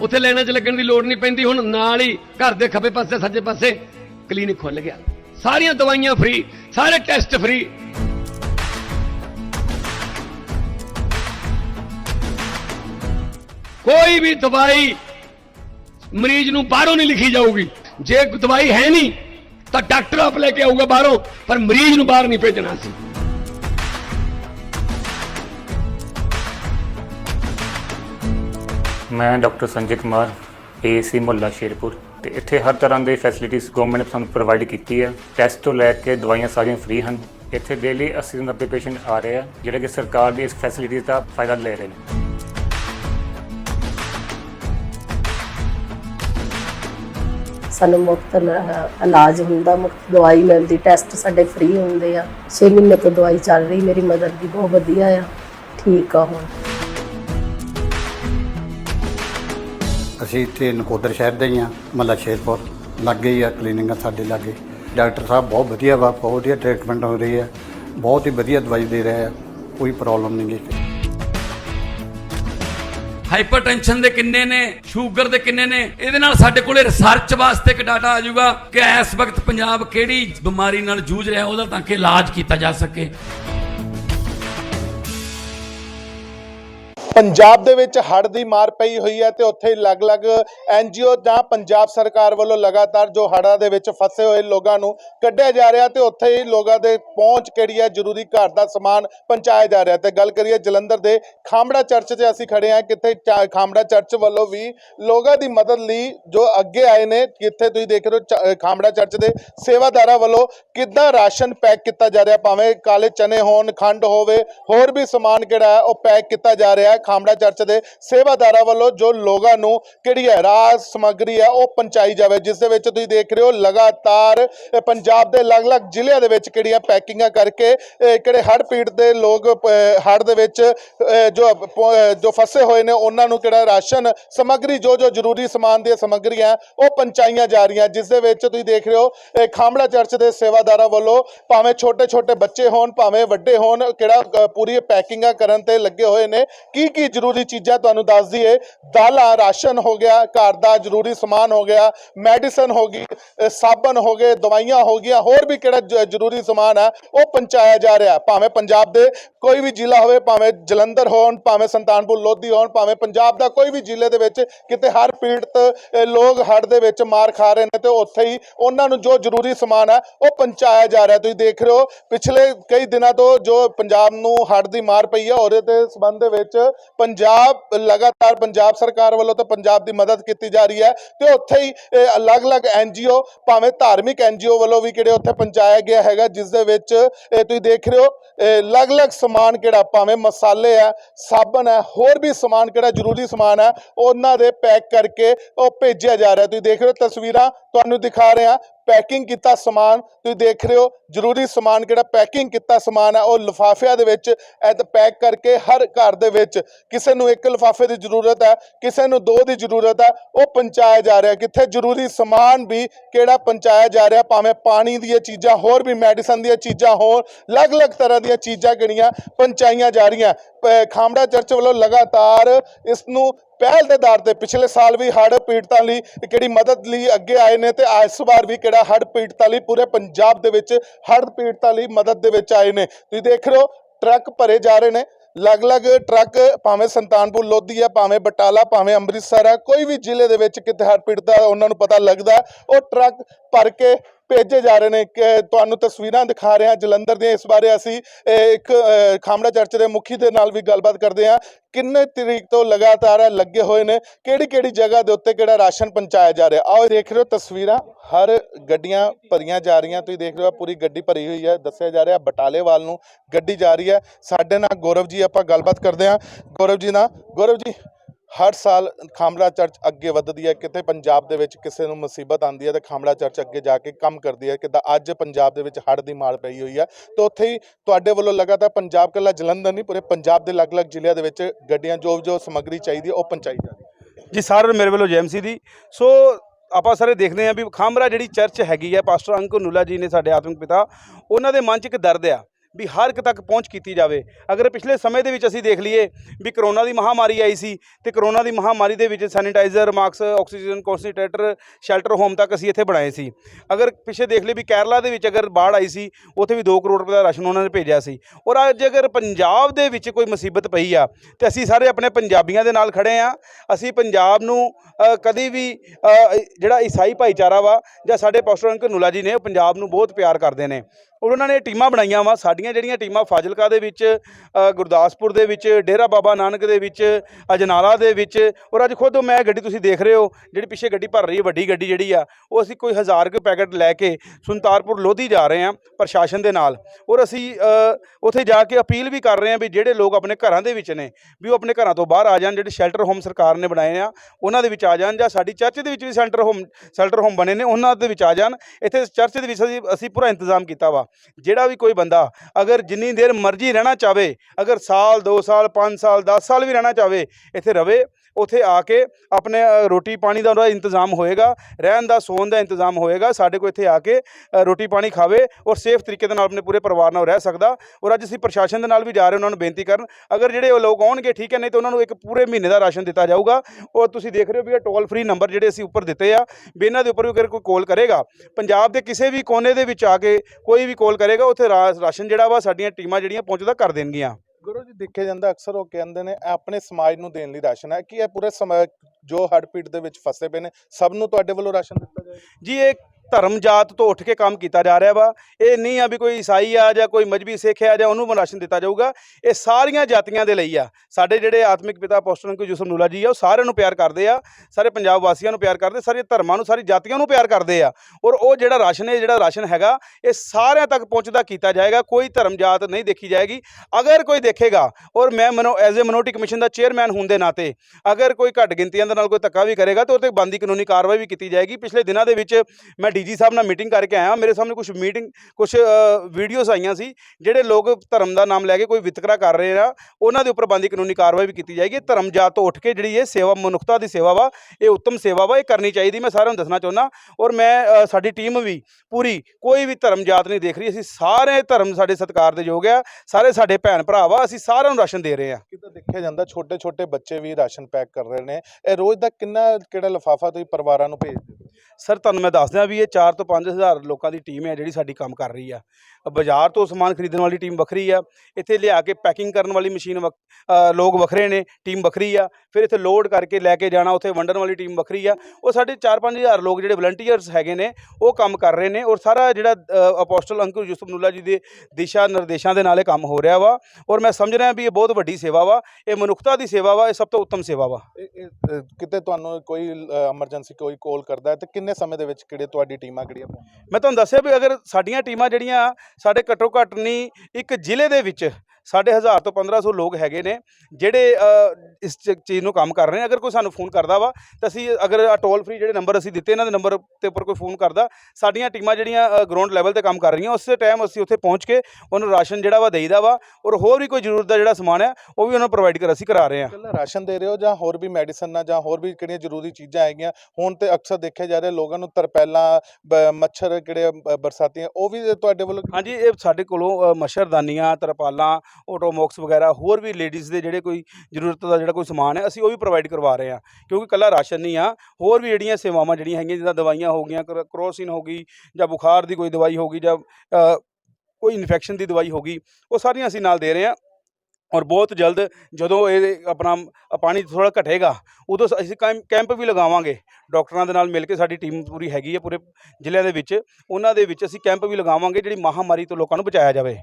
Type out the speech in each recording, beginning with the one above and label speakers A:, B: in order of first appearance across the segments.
A: ਉੱਥੇ ਲਾਈਨਾਂ 'ਚ ਲੱਗਣ ਦੀ ਲੋੜ ਨਹੀਂ ਪੈਂਦੀ। ਹੁਣ ਨਾਲ ਹੀ ਘਰ ਦੇ ਖੱਬੇ ਪਾਸੇ, ਸੱਜੇ ਪਾਸੇ ਕਲੀਨਿਕ ਖੁੱਲ ਗਿਆ। ਸਾਰੀਆਂ ਦਵਾਈਆਂ ਫ੍ਰੀ ਸਾਰੇ ਟੈਸਟ ਫ੍ਰੀ ਕੋਈ ਵੀ ਦਵਾਈ ਮਰੀਜ਼ ਨੂੰ ਬਾਹਰੋਂ ਨਹੀਂ ਲਿਖੀ ਜਾਊਗੀ। ਜੇ ਦਵਾਈ ਹੈ ਨਹੀਂ, ਤਾਂ ਡਾਕਟਰ ਆਪ ਲੈ ਕੇ ਆਊਗਾ ਬਾਹਰੋਂ, ਪਰ ਮਰੀਜ਼ ਨੂੰ ਬਾਹਰ ਨਹੀਂ ਭੇਜਣਾ ਸੀ।
B: ਮੈਂ ਡਾਕਟਰ ਸੰਜੇ ਕੁਮਾਰ ਏਸੀ ਮੁਹੱਲਾ ਸ਼ੇਰਪੁਰ ਤੇ ਇੱਥੇ ਹਰ ਤਰ੍ਹਾਂ ਦੇ ਫੈਸਿਲਿਟੀਜ਼ ਗਵਰਨਮੈਂਟ ਨੇ ਸਾਨੂੰ ਪ੍ਰੋਵਾਈਡ ਕੀਤੀ ਹੈ ਟੈਸਟ ਤੋਂ ਲੈ ਕੇ ਦਵਾਈਆਂ ਸਾਰੀਆਂ ਫ੍ਰੀ ਹਨ। ਇੱਥੇ ਡੇਲੀ 80 ਤੋਂ 90 ਪੇਸ਼ੈਂਟ ਆ ਰਹੇ ਆ, ਜਿਹੜੇ ਕਿ ਸਰਕਾਰ ਦੀ ਇਸ ਫੈਸਿਲਿਟੀ ਦਾ ਫਾਇਦਾ ਲੈ ਰਹੇ ਨੇ।
C: ਸਾਨੂੰ ਮੁਫਤ ਇਲਾਜ ਹੁੰਦਾ, ਮੁਫਤ ਦਵਾਈ ਮਿਲਦੀ ਟੈਸਟ ਸਾਡੇ ਫ੍ਰੀ ਹੁੰਦੇ ਆ। 6 ਮਹੀਨੇ ਤੋਂ ਦਵਾਈ ਚੱਲ ਰਹੀ, ਮੇਰੀ ਮਦਰ ਦੀ ਬਹੁਤ ਵਧੀਆ ਆ। ਠੀਕ ਆ ਹੁਣ।
D: ਅਸੀਂ ਇੱਥੇ ਨਕੋਦਰ ਸ਼ਹਿਰ ਦੇ ਹੀ ਹਾਂ ਮੱਲਾ ਸ਼ੇਰਪੁਰ। ਲਾਗੇ ਹੀ ਆ ਕਲੀਨਿਕ ਆ ਸਾਡੇ ਲਾਗੇ। ਡਾਕਟਰ ਸਾਹਿਬ ਬਹੁਤ ਵਧੀਆ ਵਾ, ਬਹੁਤ ਵਧੀਆ ਟ੍ਰੀਟਮੈਂਟ ਹੋ ਰਹੀ ਹੈ ਬਹੁਤ ਹੀ ਵਧੀਆ ਦਵਾਈ ਦੇ ਰਹੇ ਆ, ਕੋਈ ਪ੍ਰੋਬਲਮ ਨਹੀਂ ਗੀ।
E: ਹਾਈਪਰਟੈਂਸ਼ਨ ਦੇ ਕਿੰਨੇ ਨੇ ਸ਼ੂਗਰ ਦੇ ਕਿੰਨੇ ਨੇ, ਇਹਦੇ ਨਾਲ ਸਾਡੇ ਕੋਲੇ ਰਿਸਰਚ ਵਾਸਤੇ ਇੱਕ ਡਾਟਾ ਆ ਜਾਊਗਾ ਕਿ ਇਸ ਵਕਤ ਪੰਜਾਬ ਕਿਹੜੀ ਬਿਮਾਰੀ ਨਾਲ ਜੂਝ ਰਿਹਾ, ਉਹਦਾ ਤਾਂ ਕਿ ਇਲਾਜ ਕੀਤਾ ਜਾ ਸਕੇ।
F: ਪੰਜਾਬ ਦੇ ਵਿੱਚ ਹੜ੍ਹ ਦੀ ਮਾਰ ਪਈ ਹੋਈ ਹੈ ਤੇ ਉੱਥੇ ਅਲੱਗ-ਅਲੱਗ ਐਨਜੀਓ ਜਾਂ ਪੰਜਾਬ ਸਰਕਾਰ ਵੱਲੋਂ ਲਗਾਤਾਰ ਜੋ ਹੜ੍ਹਾਂ ਦੇ ਵਿੱਚ ਫਸੇ ਹੋਏ ਲੋਕਾਂ ਨੂੰ ਕੱਢਿਆ ਜਾ ਰਿਹਾ ਤੇ ਉੱਥੇ ਹੀ ਲੋਕਾਂ ਦੇ ਪਹੁੰਚ ਕਿਹੜੀ ਹੈ? ਜ਼ਰੂਰੀ ਘਰ ਦਾ ਸਮਾਨ ਪਹੁੰਚਾਇਆ ਜਾ ਰਿਹਾ ਤੇ ਗੱਲ ਕਰੀਏ ਜਲੰਧਰ ਦੇ ਖਾਮੜਾ ਚਰਚ 'ਤੇ ਅਸੀਂ ਖੜੇ ਹਾਂ, ਕਿੱਥੇ ਚਾ- ਖਾਮੜਾ ਚਰਚ ਵੱਲੋਂ ਵੀ ਲੋਕਾਂ ਦੀ ਮਦਦ ਲਈ ਜੋ ਅੱਗੇ ਆਏ ਨੇ, ਕਿੱਥੇ ਤੁਸੀਂ ਦੇਖ ਰਹੇ ਹੋ ਚ- ਖਾਮੜਾ ਚਰਚ ਦੇ ਸੇਵਾਦਾਰਾਂ ਵੱਲੋਂ ਕਿੱਦਾਂ ਰਾਸ਼ਨ ਪੈਕ ਕੀਤਾ ਜਾ ਰਿਹਾ, ਭਾਵੇਂ ਕਾਲੇ ਚਨੇ ਹੋਣ, ਖੰਡ ਹੋਵੇ, ਹੋਰ ਵੀ ਸਮਾਨ ਕਿਹੜਾ ਹੈ, ਉਹ ਪੈਕ ਕੀਤਾ ਜਾ ਰਿਹਾ। ਹੈ ਖਾਮੜਾ ਚਰਚ ਦੇ ਸੇਵਾਦਾਰਾਂ ਵੱਲੋਂ ਜੋ ਲੋਕਾਂ ਨੂੰ ਕਿਹੜੀ ਹੈ, ਰਾਜ ਸਮੱਗਰੀ ਹੈ, ਉਹ ਪਹੁੰਚਾਈ ਜਾਵੇ, ਜਿਸ ਦੇ ਵਿੱਚ ਤੁਸੀਂ ਦੇਖ ਰਹੇ ਹੋ ਲਗਾਤਾਰ ਪੰਜਾਬ ਦੇ ਅਲੱਗ-ਅਲੱਗ ਜ਼ਿਲ੍ਹਿਆਂ ਦੇ ਵਿੱਚ ਕਿਹੜੀਆਂ ਪੈਕਿੰਗਾਂ ਕਰਕੇ ਕਿਹੜੇ ਹੜ੍ਹ ਪੀੜਤ ਦੇ ਲੋਕ ਹੜ੍ਹ ਦੇ ਵਿੱਚ ਜੋ ਜੋ ਫਸੇ ਹੋਏ ਨੇ, ਉਹਨਾਂ ਨੂੰ ਕਿਹੜਾ ਰਾਸ਼ਨ, ਸਮੱਗਰੀ, ਜੋ ਜੋ ਜ਼ਰੂਰੀ ਸਮਾਨ ਦੀਆਂ ਸਮੱਗਰੀਆਂ, ਉਹ ਪਹੁੰਚਾਈਆਂ ਜਾ ਰਹੀਆਂ, ਜਿਸ ਦੇ ਵਿੱਚ ਤੁਸੀਂ ਦੇਖ ਰਹੇ ਹੋ ਇਹ ਖਾਮੜਾ ਚਰਚ ਦੇ ਸੇਵਾਦਾਰਾਂ ਵੱਲੋਂ ਭਾਵੇਂ ਛੋਟੇ-ਛੋਟੇ ਬੱਚੇ ਹੋਣ, ਭਾਵੇਂ ਵੱਡੇ ਹੋਣ, ਕਿਹੜਾ ਪੂਰੀ ਪੈਕਿੰਗਾਂ ਕਰਨ ਤੇ ਲੱਗੇ ਹੋਏ ਨੇ, ਕੀ ਕੀ ਜ਼ਰੂਰੀ ਚੀਜ਼ਾਂ ਤੁਹਾਨੂੰ ਦੱਸ ਦਈਏ? ਦਾਲਾਂ ਰਾਸ਼ਨ ਹੋ ਗਿਆ, ਘਰ ਦਾ ਜ਼ਰੂਰੀ ਸਮਾਨ ਹੋ ਗਿਆ, ਮੈਡੀਸਨ ਹੋ ਗਈ ਸਾਬਣ ਹੋ ਗਏ, ਦਵਾਈਆਂ ਹੋ ਗਈਆਂ, ਹੋਰ ਵੀ ਕਿਹੜਾ ਜ਼ਰੂਰੀ ਸਮਾਨ ਹੈ ਉਹ ਪਹੁੰਚਾਇਆ ਜਾ ਰਿਹਾ, ਭਾਵੇਂ ਪੰਜਾਬ ਦੇ ਕੋਈ ਵੀ ਜ਼ਿਲ੍ਹਾ ਹੋਵੇ, ਭਾਵੇਂ ਜਲੰਧਰ ਹੋਣ, ਭਾਵੇਂ ਸੰਤਾਨਪੁਰ, ਲੋਧੀ ਹੋਣ, ਭਾਵੇਂ ਪੰਜਾਬ ਦਾ ਕੋਈ ਵੀ ਜ਼ਿਲ੍ਹੇ ਦੇ ਵਿੱਚ ਕਿਤੇ ਹਰ ਪੀੜਤ ਲੋਕ ਹੜ੍ਹ ਦੇ ਵਿੱਚ ਮਾਰ ਖਾ ਰਹੇ ਨੇ ਤੇ ਉੱਥੇ ਹੀ ਉਹਨਾਂ ਨੂੰ ਜੋ ਜ਼ਰੂਰੀ ਸਮਾਨ ਹੈ ਉਹ ਪਹੁੰਚਾਇਆ ਜਾ ਰਿਹਾ। ਤੁਸੀਂ ਦੇਖ ਰਹੇ ਹੋ, ਪਿਛਲੇ ਕਈ ਦਿਨਾਂ ਤੋਂ ਜੋ ਪੰਜਾਬ ਨੂੰ ਹੜ੍ਹ ਦੀ ਮਾਰ ਪਈ ਹੈ ਉਹਦੇ ਤੇ ਸੰਬੰਧ ਦੇ ਵਿੱਚ ਪੰਜਾਬ ਲਗਾਤਾਰ ਪੰਜਾਬ ਸਰਕਾਰ ਵੱਲੋਂ ਤਾਂ ਪੰਜਾਬ ਦੀ ਮਦਦ ਕੀਤੀ ਜਾ ਰਹੀ ਹੈ ਤੇ ਉੱਥੇ ਹੀ ਇਹ ਅਲੱਗ-ਅਲੱਗ ਐਨਜੀਓ ਭਾਵੇਂ ਧਾਰਮਿਕ ਐਨਜੀਓ ਵੱਲੋਂ ਵੀ ਕਿਹੜੇ ਉੱਥੇ ਪਹੁੰਚਾਇਆ ਗਿਆ ਹੈਗਾ, ਜਿਸ ਦੇ ਵਿੱਚ ਇਹ ਤੁਸੀਂ ਦੇਖ ਰਹੇ ਹੋ ਅਲੱਗ-ਅਲੱਗ ਸਮਾਨ ਕਿਹੜਾ, ਭਾਵੇਂ ਮਸਾਲੇ ਆ ਸਾਬਣ ਹੈ, ਹੋਰ ਵੀ ਸਮਾਨ ਕਿਹੜਾ ਜ਼ਰੂਰੀ ਸਮਾਨ ਹੈ, ਉਹਨਾਂ ਦੇ ਪੈਕ ਕਰਕੇ ਉਹ ਭੇਜਿਆ ਜਾ ਰਿਹਾ। ਤੁਸੀਂ ਦੇਖ ਰਹੇ ਹੋ ਤਸਵੀਰਾਂ, ਤੁਹਾਨੂੰ ਦਿਖਾ ਰਹੇ ਹਾਂ ਪੈਕਿੰਗ ਕੀਤਾ ਸਮਾਨ, ਤੁਸੀਂ ਦੇਖ ਰਹੇ ਹੋ, ਜ਼ਰੂਰੀ ਸਮਾਨ ਕਿਹੜਾ ਪੈਕਿੰਗ ਕੀਤਾ ਸਮਾਨ ਹੈ ਉਹ ਲਿਫਾਫਿਆਂ ਦੇ ਵਿੱਚ ਐਦ ਪੈਕ ਕਰਕੇ ਹਰ ਘਰ ਦੇ ਵਿੱਚ, ਕਿਸੇ ਨੂੰ ਇੱਕ ਲਿਫਾਫੇ ਦੀ ਜ਼ਰੂਰਤ ਹੈ ਕਿਸੇ ਨੂੰ ਦੋ ਦੀ ਜ਼ਰੂਰਤ ਹੈ ਉਹ ਪਹੁੰਚਾਇਆ ਜਾ ਰਿਹਾ, ਕਿੱਥੇ ਜ਼ਰੂਰੀ ਸਮਾਨ ਵੀ ਕਿਹੜਾ ਪਹੁੰਚਾਇਆ ਜਾ ਰਿਹਾ, ਭਾਵੇਂ ਪਾਣੀ ਦੀਆਂ ਚੀਜ਼ਾਂ ਹੋਰ ਵੀ, ਮੈਡੀਸਨ ਦੀਆਂ ਚੀਜ਼ਾਂ ਹੋਰ, ਅਲੱਗ-ਅਲੱਗ ਤਰ੍ਹਾਂ ਦੀਆਂ ਚੀਜ਼ਾਂ ਕਿਹੜੀਆਂ ਪਹੁੰਚਾਈਆਂ ਜਾ ਰਹੀਆਂ ਪ- ਖਾਮੜਾ ਚਰਚ ਵੱਲੋਂ ਲਗਾਤਾਰ ਇਸ ਨੂੰ ਪਹਿਲ ਦੇ ਆਧਾਰ ਤੇ ਪਿਛਲੇ ਸਾਲ ਵੀ ਹੜ੍ਹ ਪੀੜਤਾਂ ਲਈ ਕਿਹੜੀ ਮਦਦ ਲਈ ਅੱਗੇ ਆਏ ਨੇ ਤੇ ਇਸ ਵਾਰ ਵੀ ਕਿਹੜਾ ਹੜ੍ਹ ਪੀੜਤਾਂ ਲਈ ਪੂਰੇ ਪੰਜਾਬ ਦੇ ਵਿੱਚ ਹੜ੍ਹ ਪੀੜਤਾਂ ਲਈ ਮਦਦ ਦੇ ਵਿੱਚ ਆਏ ਨੇ। ਤੁਸੀਂ ਦੇਖ ਰਹੇ ਹੋ, ਟਰੱਕ ਭਰੇ ਜਾ ਰਹੇ ਨੇ। ਅਲੱਗ-ਅਲੱਗ ਟਰੱਕ ਭਾਵੇਂ ਸੰਤਾਨਪੁਰ, ਲੋਧੀ ਹੈ ਭਾਵੇਂ ਬਟਾਲਾ, ਭਾਵੇਂ ਅੰਮ੍ਰਿਤਸਰ ਹੈ ਕੋਈ ਵੀ ਜ਼ਿਲ੍ਹੇ ਦੇ ਵਿੱਚ ਕਿਤੇ ਹਰ ਪੀੜਤਾ ਉਹਨਾਂ ਨੂੰ ਪਤਾ ਲੱਗਦਾ, ਉਹ ਟਰੱਕ ਭਰ ਕੇ ਭੇਜੇ ਜਾ ਰਹੇ ਨੇ ਕਿ ਤੁਹਾਨੂੰ ਤਸਵੀਰਾਂ ਦਿਖਾ ਰਹੇ ਹਾਂ। ਜਲੰਧਰ ਦੀਆਂ ਇਸ ਬਾਰੇ ਅਸੀਂ ਇੱਕ ਖਾਮੜਾ ਚਰਚ ਦੇ ਮੁਖੀ ਦੇ ਨਾਲ ਵੀ ਗੱਲਬਾਤ ਕਰਦੇ ਹਾਂ। ਕਿੰਨੇ ਤਰੀਕ ਤੋਂ ਲਗਾਤਾਰ ਲੱਗੇ ਹੋਏ ਨੇ ਕਿਹੜੀ ਕਿਹੜੀ ਜਗ੍ਹਾ ਦੇ ਉੱਤੇ ਕਿਹੜਾ ਰਾਸ਼ਨ ਪਹੁੰਚਾਇਆ ਜਾ ਰਿਹਾ? ਆਓ ਦੇਖ ਰਹੇ ਹੋ ਤਸਵੀਰਾਂ, ਹਰ ਗੱਡੀਆਂ ਭਰੀਆਂ ਜਾ ਰਹੀਆਂ। ਤੁਸੀਂ ਦੇਖ ਰਹੇ ਹੋ ਪੂਰੀ ਗੱਡੀ ਭਰੀ ਹੋਈ ਹੈ, ਦੱਸਿਆ ਜਾ ਰਿਹਾ ਬਟਾਲੇ ਵੱਲ ਨੂੰ ਗੱਡੀ ਜਾ ਰਹੀ ਹੈ। ਸਾਡੇ ਨਾਲ ਗੌਰਵ ਜੀ ਆਪਾਂ ਗੱਲਬਾਤ ਕਰਦੇ ਹਾਂ। ਗੌਰਵ ਜੀ ਨਾਲ, ਗੌਰਵ ਜੀ ਹਰ ਸਾਲ ਖਾਮੜਾ ਚਰਚ ਅੱਗੇ ਵੱਧਦੀ ਹੈ, ਕਿਤੇ ਪੰਜਾਬ ਦੇ ਵਿੱਚ ਕਿਸੇ ਨੂੰ ਮੁਸੀਬਤ ਆਉਂਦੀ ਹੈ ਤੇ ਖਾਮੜਾ ਚਰਚ ਅੱਗੇ ਜਾ ਕੇ ਕੰਮ ਕਰਦੀ ਹੈ, ਕਿੱਦਾਂ ਅੱਜ ਪੰਜਾਬ ਦੇ ਵਿੱਚ ਹੜ੍ਹ ਦੀ ਮਾਰ ਪਈ ਹੋਈ ਹੈ। ਤਾਂ ਉੱਥੇ ਹੀ ਤੁਹਾਡੇ ਵੱਲੋਂ ਲਗਾਤਾਰ ਪੰਜਾਬ ਕੱਲਾ ਜਲੰਧਰ ਨਹੀਂ, ਪੂਰੇ ਪੰਜਾਬ ਦੇ ਅਲੱਗ-ਅਲੱਗ ਜ਼ਿਲ੍ਹਿਆਂ ਦੇ ਵਿੱਚ ਗੱਡੀਆਂ ਜੋ ਜੋ ਸਮੱਗਰੀ ਚਾਹੀਦੀ ਹੈ, ਉਹ ਪਹੁੰਚਾਈ ਜਾ ਰਹੀ
G: ਜੀ, ਸਰ, ਮੇਰੇ ਵੱਲੋਂ ਜੈਮਸੀ ਦੀ। ਸੋ ਆਪਾਂ ਸਾਰੇ ਦੇਖਦੇ ਹਾਂ ਵੀ ਖਾਮਰਾ ਜਿਹੜੀ ਚਰਚ ਹੈਗੀ ਹੈ, ਪਾਸਟਰ ਅੰਕੁਰ ਨੂਲਾ ਜੀ ਨੇ ਸਾਡੇ ਆਤਮਿਕ ਪਿਤਾ, ਉਹਨਾਂ ਦੇ ਮਨ 'ਚ ਇੱਕ ਦਰਦ ਆ। ਵੀ ਹਰ ਇੱਕ ਤੱਕ ਪਹੁੰਚ ਕੀਤੀ ਜਾਵੇ। ਅਗਰ ਪਿਛਲੇ ਸਮੇਂ ਦੇ ਵਿੱਚ ਅਸੀਂ ਦੇਖ ਲਈਏ ਵੀ ਕਰੋਨਾ ਦੀ ਮਹਾਮਾਰੀ ਆਈ ਸੀ ਤੇ ਕਰੋਨਾ ਦੀ ਮਹਾਮਾਰੀ ਦੇ ਵਿੱਚ sanitiser mask oxygen concentrator shelter home ਤੱਕ ਅਸੀਂ ਇੱਥੇ ਬਣਾਏ ਸੀ। ਅਗਰ ਪਿੱਛੇ ਦੇਖ ਲਈ ਵੀ ਕੇਰਲਾ ਦੇ ਵਿੱਚ ਅਗਰ ਬਾੜ ਆਈ ਸੀ ਉੱਥੇ ਵੀ 2 ਕਰੋੜ ਰੁਪਏ ਦਾ ਰਾਸ਼ਨ ਉਹਨਾਂ ਨੇ ਭੇਜਿਆ ਸੀ। ਔਰ ਅੱਜ ਅਗਰ ਪੰਜਾਬ ਦੇ ਵਿੱਚ ਕੋਈ ਮੁਸੀਬਤ ਪਈ ਆ ਤੇ ਅਸੀਂ ਸਾਰੇ ਆਪਣੇ ਪੰਜਾਬੀਆਂ ਦੇ ਨਾਲ ਖੜੇ ਆ। ਅਸੀਂ ਪੰਜਾਬ ਨੂੰ ਅ, ਕਦੀ ਵੀ ਜਿਹੜਾ ਈਸਾਈ ਭਾਈਚਾਰਾ ਵਾ ਜਾਂ ਸਾਡੇ ਪਾਸਟਰ ਅੰਕਲ ਨੂਲਾ ਜੀ ਨੇ ਉਹ ਪੰਜਾਬ ਨੂੰ ਬਹੁਤ ਪਿਆਰ ਕਰਦੇ ਨੇ। ਔਰ ਉਹਨਾਂ ਨੇ ਟੀਮਾਂ ਬਣਾਈਆਂ ਵਾ, ਸਾਡੀਆਂ ਜਿਹੜੀਆਂ ਟੀਮਾਂ ਫਾਜ਼ਿਲਕਾ ਦੇ ਵਿੱਚ ਗੁਰਦਾਸਪੁਰ ਦੇ ਵਿੱਚ, ਡੇਰਾ ਬਾਬਾ ਨਾਨਕ ਦੇ ਵਿੱਚ ਅਜਨਾਲਾ ਦੇ ਵਿੱਚ ਔਰ ਅੱਜ ਖੁਦ ਮੈਂ ਗੱਡੀ ਤੁਸੀਂ ਦੇਖ ਰਹੇ ਹੋ, ਜਿਹੜੀ ਪਿੱਛੇ ਗੱਡੀ ਭਰ ਰਹੀ ਹੈ, ਵੱਡੀ ਗੱਡੀ ਜਿਹੜੀ ਆ, ਉਹ ਅਸੀਂ ਕੋਈ ਹਜ਼ਾਰ ਕੁ ਪੈਕੇਟ ਲੈ ਕੇ ਸੁਲਤਾਨਪੁਰ ਲੋਧੀ ਜਾ ਰਹੇ ਹਾਂ ਪ੍ਰਸ਼ਾਸਨ ਦੇ ਨਾਲ। ਔਰ ਅਸੀਂ ਉੱਥੇ ਜਾ ਕੇ ਅਪੀਲ ਵੀ ਕਰ ਰਹੇ ਹਾਂ ਵੀ ਜਿਹੜੇ ਲੋਕ ਆਪਣੇ ਘਰਾਂ ਦੇ ਵਿੱਚ ਨੇ, ਵੀ ਉਹ ਆਪਣੇ ਘਰਾਂ ਤੋਂ ਬਾਹਰ ਆ ਜਾਣ, ਜਿਹੜੇ ਸ਼ੈਲਟਰ ਹੋਮ ਸਰਕਾਰ ਨੇ ਬਣਾਏ ਆ, ਉਹਨਾਂ ਦੇ ਵਿੱਚ ਆ ਜਾਣ ਜਾਂ ਸਾਡੀ ਚਰਚ ਦੇ ਵਿੱਚ ਵੀ ਸੈਂਟਰ ਹੋਮ, ਸ਼ੈਲਟਰ ਹੋਮ ਬਣੇ ਨੇ, ਉਹਨਾਂ ਦੇ ਵਿੱਚ ਆ ਜਾਣ। ਇੱਥੇ ਚਰਚ ਦੇ ਵਿੱਚ ਅਸੀਂ ਅਸੀਂ ਪੂਰਾ ਇੰਤਜ਼ਾਮ ਕੀਤਾ ਵਾ। ਜਿਹੜਾ ਵੀ ਕੋਈ ਬੰਦਾ ਅਗਰ ਜਿੰਨੀ ਦੇਰ ਮਰਜ਼ੀ ਰਹਿਣਾ ਚਾਵੇ ਅਗਰ ਸਾਲ 2 ਸਾਲ 5 ਸਾਲ 10 ਸਾਲ ਵੀ ਰਹਿਣਾ ਚਾਵੇ ਇੱਥੇ ਰਵੇ। ਉੱਥੇ ਆ ਕੇ ਆਪਣੇ ਰੋਟੀ ਪਾਣੀ ਦਾ ਉਹਦਾ ਇੰਤਜ਼ਾਮ ਹੋਏਗਾ, ਰਹਿਣ ਦਾ, ਸੌਣ ਦਾ ਇੰਤਜ਼ਾਮ ਹੋਏਗਾ, ਸਾਡੇ ਕੋਲ ਇੱਥੇ ਆ ਕੇ ਰੋਟੀ ਪਾਣੀ ਖਾਵੇ ਔਰ ਸੇਫ ਤਰੀਕੇ ਦੇ ਨਾਲ ਆਪਣੇ ਪੂਰੇ ਪਰਿਵਾਰ ਨਾਲ ਰਹਿ ਸਕਦਾ ਔਰ ਅੱਜ ਅਸੀਂ ਪ੍ਰਸ਼ਾਸਨ ਦੇ ਨਾਲ ਵੀ ਜਾ ਰਹੇ ਉਹਨਾਂ ਨੂੰ ਬੇਨਤੀ ਕਰਨ, ਅਗਰ ਜਿਹੜੇ ਉਹ ਲੋਕ ਆਉਣਗੇ, ਠੀਕ ਹੈ, ਨਹੀਂ ਤਾਂ ਉਹਨਾਂ ਨੂੰ ਇੱਕ ਪੂਰੇ ਮਹੀਨੇ ਦਾ ਰਾਸ਼ਨ ਦਿੱਤਾ ਜਾਊਗਾ ਔਰ ਤੁਸੀਂ ਦੇਖ ਰਹੇ ਹੋ ਵੀ ਇਹ ਟੋਲ ਫ੍ਰੀ ਨੰਬਰ ਜਿਹੜੇ ਅਸੀਂ ਉੱਪਰ ਦਿੱਤੇ ਆ, ਵੀ ਇਹਨਾਂ ਦੇ ਉੱਪਰ ਵੀ ਅਗਰ ਕੋਈ ਕਾਲ ਕਰੇਗਾ, ਪੰਜਾਬ ਦੇ ਕਿਸੇ ਵੀ ਕੋਨੇ ਦੇ ਵਿੱਚ ਆ ਕੇ ਕੋਈ ਵੀ ਕਾਲ ਕਰੇਗਾ, ਉੱਥੇ ਰਾ- ਰਾਸ਼ਨ ਜਿਹੜਾ ਵਾ ਸਾਡੀਆਂ ਟੀਮਾਂ ਜਿਹੜੀਆਂ ਪਹੁੰਚਦਾ ਕਰ ਦੇਣਗੀਆਂ।
F: ਗੁਰੂ ਜੀ ਦੇਖਿਆ ਜਾਂਦਾ ਅਕਸਰ ਉਹ ਕਹਿੰਦੇ ਨੇ, ਇਹ ਆਪਣੇ ਸਮਾਜ ਨੂੰ ਦੇਣ ਲਈ ਰਾਸ਼ਨ ਹੈ ਕਿ ਇਹ ਪੂਰੇ ਸਮਾਜ ਜੋ ਹੜਪੀਟ ਦੇ ਵਿੱਚ ਫਸੇ ਪਏ ਨੇ, ਸਭ ਨੂੰ ਤੁਹਾਡੇ ਵੱਲੋਂ ਰਾਸ਼ਨ ਦਿੱਤਾ ਜਾਏਗਾ?
G: ਜੀ, ਇਹ ਧਰਮ ਜਾਤ ਤੋਂ ਉੱਠ ਕੇ ਕੰਮ ਕੀਤਾ ਜਾ ਰਿਹਾ ਵਾ। ਇਹ ਨਹੀਂ ਆ ਵੀ ਕੋਈ ਈਸਾਈ ਆ ਜਾਂ ਕੋਈ ਮਜਬੀ ਸਿੱਖ ਆ ਜਾਂ ਉਹਨੂੰ ਰਾਸ਼ਨ ਦਿੱਤਾ ਜਾਊਗਾ। ਇਹ ਸਾਰੀਆਂ ਜਾਤੀਆਂ ਦੇ ਲਈ ਆ। ਸਾਡੇ ਜਿਹੜੇ ਆਤਮਿਕ ਪਿਤਾ ਅਪੋਸਟਲ ਅੰਕਲ ਯੂਸਫ ਨੂਲਾ ਜੀ ਆ, ਉਹ ਸਾਰਿਆਂ ਨੂੰ ਪਿਆਰ ਕਰਦੇ ਆ। ਸਾਰੇ ਪੰਜਾਬ ਵਾਸੀਆਂ ਨੂੰ ਪਿਆਰ ਕਰਦੇ ਸਾਰੇ ਧਰਮਾਂ ਨੂੰ, ਸਾਰੀ ਜਾਤੀਆਂ ਨੂੰ ਪਿਆਰ ਕਰਦੇ ਆ। ਔਰ ਉਹ ਜਿਹੜਾ ਰਾਸ਼ਨ ਹੈ, ਜਿਹੜਾ ਰਾਸ਼ਨ ਹੈਗਾ, ਇਹ ਸਾਰਿਆਂ ਤੱਕ ਪਹੁੰਚਦਾ ਕੀਤਾ ਜਾਏਗਾ। ਕੋਈ ਧਰਮ ਜਾਤ ਨਹੀਂ ਦੇਖੀ ਜਾਏਗੀ। ਅਗਰ ਕੋਈ ਦੇਖੇਗਾ, ਔਰ ਮੈਂ ਮਨੋ, ਐਜ਼ ਅ ਮਿਨੋਰਟੀ ਕਮਿਸ਼ਨ ਦਾ ਚੇਅਰਮੈਨ ਹੋਣ ਦੇ ਨਾਤੇ, ਅਗਰ ਕੋਈ ਘੱਟ ਗਿਣਤੀਆਂ ਦੇ ਨਾਲ ਕੋਈ ਧੱਕਾ ਵੀ ਕਰੇਗਾ, ਤਾਂ ਉਹ ਤੇ ਬੰਦੀ ਕਾਨੂੰਨੀ ਕਾਰਵਾਈ ਵੀ ਕੀਤੀ ਜਾਏਗੀ। ਪਿਛਲੇ ਦਿਨਾਂ ਦੇ ਵਿੱਚ ਮੈਂ ਡੀਜੀ ਸਾਹਿਬ ਨਾਲ ਮੀਟਿੰਗ ਕਰਕੇ ਆਇਆ। ਮੇਰੇ ਸਾਹਮਣੇ ਕੁਝ ਮੀਟਿੰਗ ਕੁਝ ਵੀਡੀਓਜ਼ ਆਈਆਂ ਸੀ, ਜਿਹੜੇ ਲੋਕ ਧਰਮ ਦਾ ਨਾਮ ਲੈ ਕੇ ਕੋਈ ਵਿਤਕਰਾ ਕਰ ਰਹੇ ਆ, ਉਹਨਾਂ ਦੇ ਉੱਪਰ ਬੰਦੀ ਕਾਨੂੰਨੀ ਕਾਰਵਾਈ ਵੀ ਕੀਤੀ ਜਾਏਗੀ। ਧਰਮ ਜਾਤ ਤੋਂ ਉੱਠ ਕੇ ਜਿਹੜੀ ਇਹ ਸੇਵਾ, ਮਨੁੱਖਤਾ ਦੀ ਸੇਵਾ ਵਾ, ਇਹ ਉੱਤਮ ਸੇਵਾ ਵਾ, ਇਹ ਕਰਨੀ ਚਾਹੀਦੀ। ਮੈਂ ਸਾਰਿਆਂ ਨੂੰ ਦੱਸਣਾ ਚਾਹੁੰਦਾ, ਔਰ ਮੈਂ ਸਾਡੀ ਟੀਮ ਵੀ ਪੂਰੀ ਕੋਈ ਵੀ ਧਰਮ ਜਾਤ ਨਹੀਂ ਦੇਖ ਰਹੀ। ਅਸੀਂ ਸਾਰੇ ਧਰਮ ਸਾਡੇ ਸਤਿਕਾਰ ਦੇ ਯੋਗ ਆ, ਸਾਰੇ ਸਾਡੇ ਭੈਣ ਭਰਾ ਵਾ, ਅਸੀਂ ਸਾਰਿਆਂ ਨੂੰ ਰਾਸ਼ਨ ਦੇ ਰਹੇ ਆ।
F: ਕਿਤੇ ਦੇਖਿਆ ਜਾਂਦਾ ਛੋਟੇ ਛੋਟੇ ਬੱਚੇ ਵੀ ਰਾਸ਼ਨ ਪੈਕ ਕਰ ਰਹੇ ਨੇ। ਇਹ ਰੋਜ਼ ਦਾ ਕਿੰਨਾ, ਕਿਹੜਾ ਲਿਫਾਫਾ ਤੁਸੀਂ ਪਰਿਵਾਰਾਂ ਨੂੰ ਭੇਜਦੇ
G: ਸਰ ਤੁਹਾਨੂੰ ਮੈਂ ਦੱਸ ਦਿਆਂ ਵੀ ਇਹ 4 ਤੋਂ 5000 ਲੋਕਾਂ ਦੀ ਟੀਮ ਹੈ ਜਿਹੜੀ ਸਾਡੀ ਕੰਮ ਕਰ ਰਹੀ ਆ। ਬਾਜ਼ਾਰ ਤੋਂ ਸਮਾਨ ਖਰੀਦਣ ਵਾਲੀ ਟੀਮ ਵੱਖਰੀ ਆ। ਇੱਥੇ ਲਿਆ ਕੇ ਪੈਕਿੰਗ ਕਰਨ ਵਾਲੀ ਮਸ਼ੀਨ ਵੱਖ- ਲੋਕ ਵੱਖਰੇ ਨੇ ਟੀਮ ਵੱਖਰੀ ਆ। ਫਿਰ ਇੱਥੇ ਲੋਡ ਕਰਕੇ ਲੈ ਕੇ ਜਾਣਾ ਉੱਥੇ ਵੰਡਣ ਵਾਲੀ ਟੀਮ ਵੱਖਰੀ ਆ। ਉਹ ਸਾਡੇ 4-5000 ਲੋਕ ਜਿਹੜੇ ਵਲੰਟੀਅਰਸ ਹੈਗੇ ਨੇ ਉਹ ਕੰਮ ਕਰ ਰਹੇ ਨੇ ਔਰ ਸਾਰਾ ਜਿਹੜਾ ਅ, ਅਪੋਸਟਲ ਅੰਕਲ ਯੂਸਫ ਨੂਲਾ ਜੀ ਦੇ ਦਿਸ਼ਾ ਨਿਰਦੇਸ਼ਾਂ ਦੇ ਨਾਲ ਇਹ ਕੰਮ ਹੋ ਰਿਹਾ ਵਾ ਔਰ ਮੈਂ ਸਮਝ ਰਿਹਾ ਵੀ ਇਹ ਬਹੁਤ ਵੱਡੀ ਸੇਵਾ ਵਾ ਇਹ ਮਨੁੱਖਤਾ ਦੀ ਸੇਵਾ ਵਾ ਇਹ ਸਭ ਤੋਂ ਉੱਤਮ ਸੇਵਾ ਵਾ।
F: ਕਿਤੇ ਤੁਹਾਨੂੰ ਕੋਈ ਐਮਰਜੈਂਸੀ ਕੋਈ ਕਾਲ ਕਰਦਾ ਹੈ ਤੇ ਕਿੰਨੇ ਸਮੇਂ ਦੇ ਵਿੱਚ ਕਿਹੜੇ ਤੁਹਾਡੀ ਟੀਮਾਂ ਕਿਹੜੀਆਂ
G: ਮੈਂ ਤੁਹਾਨੂੰ ਦੱਸਿਆ ਵੀ ਅਗਰ ਸਾਡੀਆਂ ਟੀਮਾਂ ਜਿਹੜੀਆਂ ਸਾਡੇ ਘੱਟੋ ਘੱਟ ਨਹੀਂ, ਇੱਕ ਜ਼ਿਲ੍ਹੇ ਦੇ ਵਿੱਚ ਸਾਡੇ 1000 ਤੋਂ 1500 ਲੋਕ ਹੈਗੇ ਨੇ ਜਿਹੜੇ ਇਸ ਚੀਜ਼ ਨੂੰ ਕੰਮ ਕਰ ਰਹੇ ਨੇ। ਅਗਰ ਕੋਈ ਸਾਨੂੰ ਫੋਨ ਕਰਦਾ ਵਾ ਤਾਂ ਅਸੀਂ ਅਗਰ ਟੋਲ ਫ੍ਰੀ ਜਿਹੜੇ ਨੰਬਰ ਅਸੀਂ ਦਿੱਤੇ ਇਹਨਾਂ ਦੇ ਨੰਬਰ ਤੇ ਉੱਪਰ ਕੋਈ ਫੋਨ ਕਰਦਾ ਸਾਡੀਆਂ ਟੀਮਾਂ ਜਿਹੜੀਆਂ ਗਰਾਊਂਡ ਲੈਵਲ ਤੇ ਕੰਮ ਕਰ ਰਹੀਆਂ ਉਸੇ ਟਾਈਮ ਅਸੀਂ ਉੱਥੇ ਪਹੁੰਚ ਕੇ ਉਹਨੂੰ ਰਾਸ਼ਨ ਜਿਹੜਾ ਵਾ ਦੇਈਦਾ ਵਾ ਔਰ ਹੋਰ ਵੀ ਕੋਈ ਜ਼ਰੂਰਤ ਦਾ ਜਿਹੜਾ ਸਮਾਨ ਹੈ ਉਹ ਵੀ ਉਹਨਾਂ ਨੂੰ ਪ੍ਰੋਵਾਈਡ ਕਰ ਅਸੀਂ ਕਰਾ ਰਹੇ ਹਾਂ।
F: ਰਾਸ਼ਨ ਦੇ ਰਹੇ ਹੋ ਜਾਂ ਹੋਰ ਵੀ ਮੈਡੀਸਨ ਜਾਂ ਹੋਰ ਵੀ ਕਿਹੜੀਆਂ ਜ਼ਰੂਰੀ ਚੀਜ਼ਾਂ ਹੈਗੀਆਂ? ਹੁਣ ਤੇ ਅਕਸਰ ਦੇਖਿਆ ਜਾ ਰਿਹਾ ਲੋਕਾਂ ਨੂੰ ਤਰਪੈਲਾਂ ਮੱਛਰ ਕਿਹੜੇ ਬਰਸਾਤੀਆਂ ਉਹ ਵੀ ਤੁਹਾਡੇ ਵੱਲੋਂ
G: ਹਾਂਜੀ ਇਹ ਸਾਡੇ ਕੋਲੋਂ ਮੱਛਰਦਾਨੀਆਂ ਤਰਪਾਲਾਂ ਆਟੋਮੋਕਸ ਵਗੈਰਾ, ਹੋਰ ਵੀ ਲੇਡੀਜ਼ ਦੇ ਜਿਹੜੇ ਕੋਈ ਜ਼ਰੂਰਤ ਦਾ ਜਿਹੜਾ ਕੋਈ ਸਮਾਨ ਹੈ, ਅਸੀਂ ਉਹ ਵੀ ਪ੍ਰੋਵਾਈਡ ਕਰਵਾ ਰਹੇ ਹਾਂ, ਕਿਉਂਕਿ ਕੱਲਾ ਰਾਸ਼ਨ ਨਹੀਂ ਆ, ਹੋਰ ਵੀ ਜਿਹੜੀਆਂ ਸੇਵਾਵਾਂ ਜਿਹੜੀਆਂ ਹੈਗੀਆਂ, ਜਿੱਦਾਂ ਦਵਾਈਆਂ ਹੋ ਗਈਆਂ, ਕਰੋ- ਕਰੋਸਿਨ ਹੋ ਗਈ ਜਾਂ ਬੁਖਾਰ ਦੀ ਕੋਈ ਦਵਾਈ ਹੋ ਗਈ ਜਾਂ ਕੋਈ ਇਨਫੈਕਸ਼ਨ ਦੀ ਦਵਾਈ ਹੋ ਗਈ, ਉਹ ਸਾਰੀਆਂ ਅਸੀਂ ਨਾਲ ਦੇ ਰਹੇ ਹਾਂ ਔਰ ਬਹੁਤ ਜਲਦ ਜਦੋਂ ਇਹ ਆਪਣਾ ਪਾਣੀ ਥੋੜਾ ਘਟੇਗਾ, ਉਦੋਂ ਅਸੀਂ ਕੈਂਪ ਕੈਂਪ ਵੀ ਲਗਾਵਾਂਗੇ, ਡਾਕਟਰਾਂ ਦੇ ਨਾਲ ਮਿਲ ਕੇ ਸਾਡੀ ਟੀਮ ਪੂਰੀ ਹੈਗੀ ਹੈ, ਪੂਰੇ ਜ਼ਿਲ੍ਹਿਆਂ ਦੇ ਵਿੱਚ, ਉਹਨਾਂ ਦੇ ਵਿੱਚ ਅਸੀਂ ਕੈਂਪ ਵੀ ਲਗਾਵਾਂਗੇ, ਜਿਹੜੀ ਮਹਾਮਾਰੀ ਤੋਂ ਲੋਕਾਂ ਨੂੰ ਬਚਾਇਆ ਜਾਵੇ।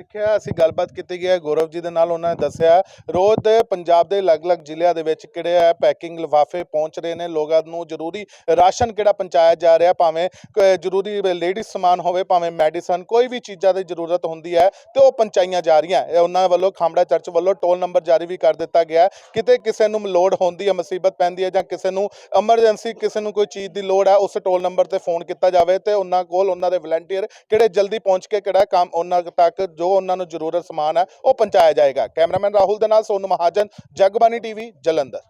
F: ਦੇਖਿਆ, ਅਸੀਂ ਗੱਲਬਾਤ ਕੀਤੀ ਗਈ ਹੈ, ਗੌਰਵ ਜੀ ਦੇ ਨਾਲ ਉਹਨਾਂ ਨੇ ਦੱਸਿਆ, ਰੋਜ਼ ਪੰਜਾਬ ਦੇ ਅਲੱਗ-ਅਲੱਗ ਜ਼ਿਲ੍ਹਿਆਂ ਦੇ ਵਿੱਚ ਕਿਹੜੇ ਹੈ ਪੈਕਿੰਗ ਲਿਫਾਫੇ ਪਹੁੰਚ ਰਹੇ ਨੇ, ਲੋਕਾਂ ਨੂੰ ਜ਼ਰੂਰੀ ਰਾਸ਼ਨ ਕਿਹੜਾ ਪਹੁੰਚਾਇਆ ਜਾ ਰਿਹਾ, ਭਾਵੇਂ ਕ- ਜ਼ਰੂਰੀ ਲੇਡੀਜ਼ ਸਮਾਨ ਹੋਵੇ, ਭਾਵੇਂ ਮੈਡੀਸਨ, ਕੋਈ ਵੀ ਚੀਜ਼ਾਂ ਦੀ ਜ਼ਰੂਰਤ ਹੁੰਦੀ ਹੈ, ਤੇ ਉਹ ਪਹੁੰਚਾਈਆਂ ਜਾ ਰਹੀਆਂ। ਉਹਨਾਂ ਵੱਲੋਂ ਖਾਮੜਾ ਚਰਚ ਵੱਲੋਂ ਟੋਲ ਨੰਬਰ ਜਾਰੀ ਵੀ ਕਰ ਦਿੱਤਾ ਗਿਆ। ਕਿਤੇ ਕਿਸੇ ਨੂੰ ਲੋੜ ਹੁੰਦੀ ਹੈ, ਮੁਸੀਬਤ ਪੈਂਦੀ ਹੈ ਜਾਂ ਕਿਸੇ ਨੂੰ ਐਮਰਜੈਂਸੀ ਕਿਸੇ ਨੂੰ ਕੋਈ ਚੀਜ਼ ਦੀ ਲੋੜ ਹੈ, ਉਸ ਟੋਲ ਨੰਬਰ ਤੇ ਫੋਨ ਕੀਤਾ ਜਾਵੇ ਤੇ ਉਹਨਾਂ ਕੋਲ ਉਹਨਾਂ ਦੇ ਵਲੰਟੀਅਰ ਕਿਹੜੇ ਜਲਦੀ ਪਹੁੰਚ ਕੇ ਕਿਹੜਾ ਕੰਮ ਉਹਨਾਂ ਤੱਕ ਜੋ ਉਹਨਾਂ ਨੂੰ ਜ਼ਰੂਰਤ ਸਮਾਨ ਹੈ, ਉਹ ਪਹੁੰਚਾਇਆ ਜਾਏਗਾ। ਕੈਮਰਾਮੈਨ ਰਾਹੁਲ ਦੇ ਨਾਲ ਸੋਨੂ ਮਹਾਜਨ ਜਗਬਾਨੀ ਟੀਵੀ, ਜਲੰਧਰ।